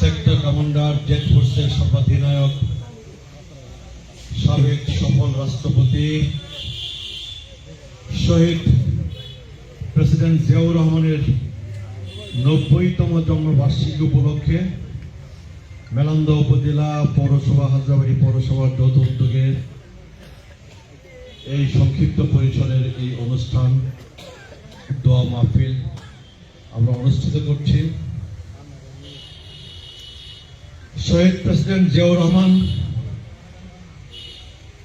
Sector commander, jet ফোর্সের সর্বাধিনায়ক, সাবেক সফল রাষ্ট্রপতি, শহীদ প্রেসিডেন্ট জিয়াউর রহমানের নব্বইতম জন্মবার্ষিকী উপলক্ষে মেলান্দা উপজেলা পৌরসভা, হাজারবাড়ি পৌরসভার যৌথ উদ্যোগের এই সংক্ষিপ্ত পরিসরের এই অনুষ্ঠান, দোয়া মাহফিল আমরা অনুষ্ঠিত করছি। শহীদ প্রেসিডেন্ট জিয়াউর রহমান,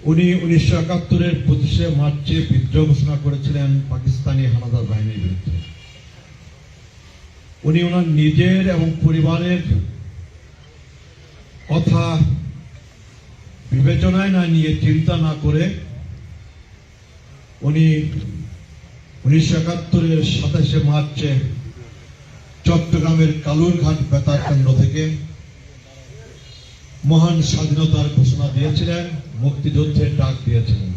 উনি উনিশশো একাত্তরের পঁচিশে মার্চে বিদ্রোহ ঘোষণা করেছিলেন পাকিস্তানি হানাদার বাহিনীর বিরুদ্ধে। উনি ওনার নিজের এবং পরিবারের কথা বিবেচনায় না নিয়ে চিন্তা না করে উনি উনিশশো একাত্তরের সাতাশে মার্চে চট্টগ্রামের কালুরঘাট বেতার কেন্দ্র থেকে মহান স্বাধীনতার ঘোষণা দিয়েছিলেন মুক্তিযুদ্ধের ডাক দিয়েছিলেন।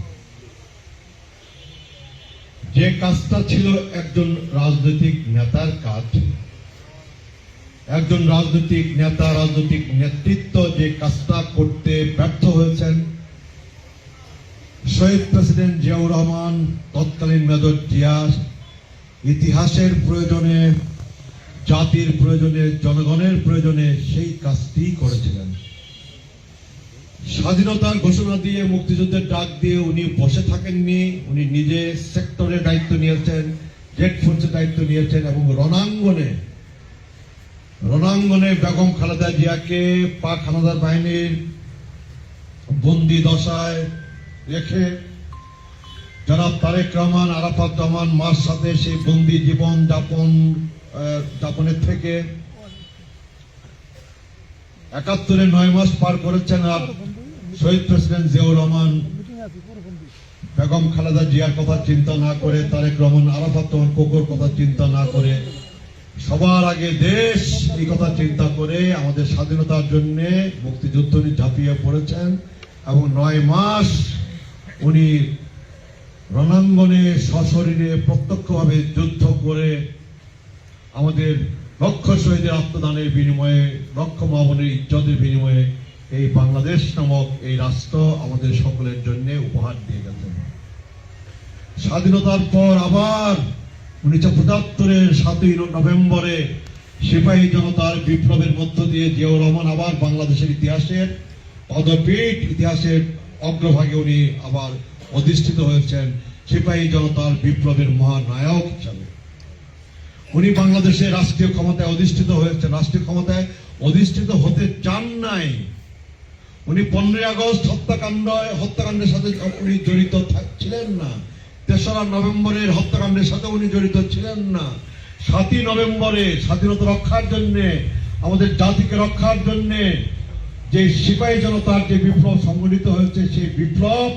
যে কাজটা ছিল একজন রাজনৈতিক নেতার কাজ, একজন রাজনৈতিক নেতা, রাজনৈতিক নেতৃত্ব যে কাজটা করতে ব্যর্থ হয়েছেন, শহীদ প্রেসিডেন্ট জিয়াউর রহমান, তৎকালীন মেজর জিয়া ইতিহাসের প্রয়োজনে, জাতির প্রয়োজনে, জনগণের প্রয়োজনে সেই কাজটি করেছিলেন। স্বাধীনতার ঘোষণা দিয়ে মুক্তিযুদ্ধের ডাক দিয়ে উনি বসে থাকেননি, উনি নিজে সেক্টরের দায়িত্ব নিয়েছেন জেট ফোর্সের দায়িত্ব নিয়েছেন এবং রণাঙ্গনে রণাঙ্গনে বেগম খালেদা জিয়াকে পাক হানাদার বাহিনীর বন্দি দশায় রেখে যারা তারেক রহমান, আরাফাত রহমান মার সাথে সেই বন্দি জীবন যাপন যাপনের থেকে একাত্তরে নয় মাস পার করেছেন আর শহীদ প্রেসিডেন্ট জিয়াউর রহমান, বেগম খালেদা জিয়ার কথা চিন্তা না করে, তারেক রহমান আরাফাত রহমান কোকর কথা চিন্তা না করে, সবার আগে দেশ এই কথা চিন্তা করে আমাদের স্বাধীনতার জন্য মুক্তিযুদ্ধ উনি ঝাঁপিয়ে পড়েছেন এবং নয় মাস উনি রণাঙ্গনে সশরীরে প্রত্যক্ষভাবে যুদ্ধ করে আমাদের লক্ষ শহীদের আত্মদানের বিনিময়ে, লক্ষ মামনের ইজ্জতের বিনিময়ে এই বাংলাদেশ নামক এই রাষ্ট্র আমাদের সকলের জন্য উপহার দিয়ে গেছেন স্বাধীনতার পর আবার উনিশশো পঁচাত্তরের সাতই নভেম্বরে সিপাহী জনতার বিপ্লবের মধ্য দিয়ে জিয়াউর রহমান আবার বাংলাদেশের ইতিহাসের পদপীঠ ইতিহাসের অগ্রভাগে উনি আবার অধিষ্ঠিত হয়েছেন সিপাহী জনতার বিপ্লবের মহানায়ক হিসাবে। উনি বাংলাদেশের রাষ্ট্রীয় ক্ষমতায় অধিষ্ঠিত হয়েছেন। রাষ্ট্রীয় ক্ষমতায় অধিষ্ঠিত হতে চান নাই। উনি পনেরোই আগস্ট হত্যাকাণ্ড হত্যাকাণ্ডের সাথে উনি জড়িত ছিলেন না। তেসরা নভেম্বরের হত্যাকাণ্ডের সাথে উনি জড়িত ছিলেন না। সাতই নভেম্বরে স্বাধীনতা রক্ষার জন্য, আমাদের জাতিকে রক্ষার জন্য যে সিপাহী জনতার যে বিপ্লব সংগঠিত হয়েছে, সেই বিপ্লব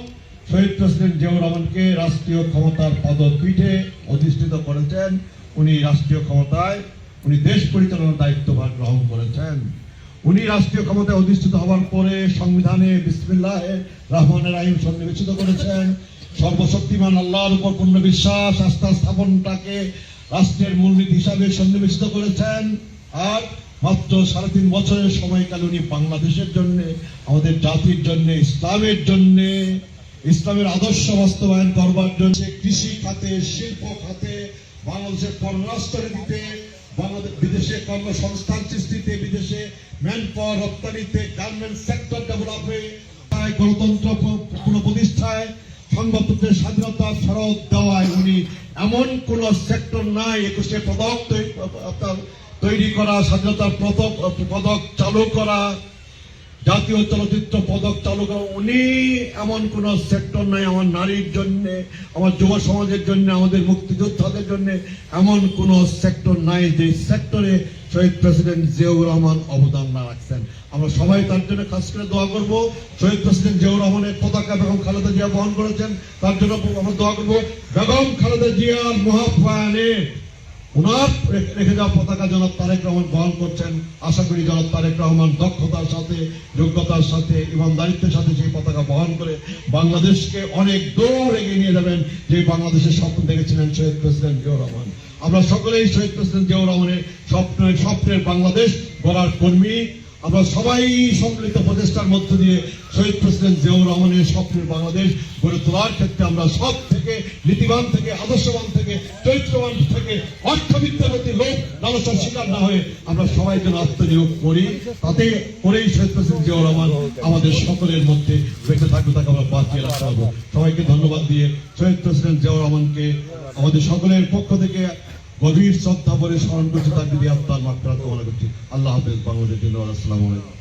শহীদ প্রেসিডেন্ট জিয়াউর রহমানকে রাষ্ট্রীয় ক্ষমতার পদপীঠে অধিষ্ঠিত করেছেন। উনি রাষ্ট্রীয় ক্ষমতায়, উনি দেশ পরিচালনার দায়িত্বভার গ্রহণ করেছেন। উনি রাষ্ট্রীয় ক্ষমতায় অধিষ্ঠিত হওয়ার পরে সংবিধানে বিসমিল্লাহ রহমানের আইন সন্নিবেশিত করেছেন। সর্বশক্তিমান আল্লাহর উপর পূর্ণ বিশ্বাস, আস্থা স্থাপনটাকে রাষ্ট্রের মূলনীতি হিসাবে সন্নিবেশিত করেছেন। আর মাত্র সাড়ে তিন বছরের সময়কালে উনি বাংলাদেশের জন্য, আমাদের জাতির জন্য, ইসলামের জন্য, ইসলামের আদর্শ বাস্তবায়ন করবার জন্য কৃষি খাতে, শিল্প খাতে, বাংলাদেশের পররাষ্ট্র নীতিতে বিদেশে কর্মসংস্থান সৃষ্টিতে, বিদেশে ম্যান পাওয়ার রপ্তানিতে গার্মেন্ট সেক্টর ডেভেলপে গণতন্ত্র কোনো পুনঃপ্রতিষ্ঠায় সংবাদপত্রের স্বাধীনতা ফেরত দেওয়ায় উনি এমন কোন সেক্টর নাই, একুশে পদক তৈরি করা, স্বাধীনতার পদক পদক চালু করা। জাতীয় চলচ্চিত্র পদক চালু করা উনি এমন কোন সেক্টর নাই আমার নারীর জন্য, আমার যুব সমাজের জন্য, আমাদের মুক্তিযোদ্ধাদের জন্য এমন কোন সেক্টর নাই যে সেক্টরে শহীদ প্রেসিডেন্ট জিয়াউর রহমান অবদান না রাখছেন। আমরা সবাই তার জন্য খাস করে দোয়া করব। শহীদ প্রেসিডেন্ট জিয়াউর রহমানের পতাকা বেগম খালেদা জিয়া বহন করেছেন, তার জন্য আমরা দোয়া করব। বেগম খালেদা জিয়ার মহাপ্রয়াণে ওনার রেখে যাওয়া পতাকা জনাব তারেক রহমান বহন করছেন। আশা করি জনাব তারেক রহমান দক্ষতার সাথে, যোগ্যতার সাথে, ইমানদারিত্বের সাথে সেই পতাকা বহন করে বাংলাদেশকে অনেক দূর এগিয়ে নিয়ে যাবেন যে বাংলাদেশের স্বপ্ন দেখেছিলেন শহীদ প্রেসিডেন্ট জিয়াউর রহমান। আমরা সকলেই শহীদ প্রেসিডেন্ট জিয়াউর রহমানের স্বপ্নের স্বপ্নের বাংলাদেশ গড়ার কর্মী। আমরা সবাই সম্মিলিত প্রচেষ্টার মধ্য দিয়ে শহীদ প্রেসিডেন্ট জিয়াউর রহমানের স্বপ্নের বাংলাদেশ গড়ে তোলার ক্ষেত্রে আমরা সব থেকে নীতিবান থেকে, আদর্শবান থেকে, চরিত্রবান থেকে অর্থবিদ্যার প্রতি লোক লালসার শিকার না হয়ে আমরা সবাই যেন আত্মনিয়োগ করি। তাতে করেই শহীদ প্রেসিডেন্ট জিয়াউর রহমান আমাদের সকলের মধ্যে বেঁচে থাকবে তাকে আমরা বাঁচিয়ে রাখতে পারব। সবাইকে ধন্যবাদ দিয়ে শহীদ প্রেসিডেন্ট জিয়াউর রহমানকে আমাদের সকলের পক্ষ থেকে গভীর শ্রদ্ধা পরে স্মরণ করছি, তার যদি আত্মার মাত্রা তোমার করছি আল্লাহ হাফেজ বাংলাদেশ জন্য আসসালামু আলাইকুম।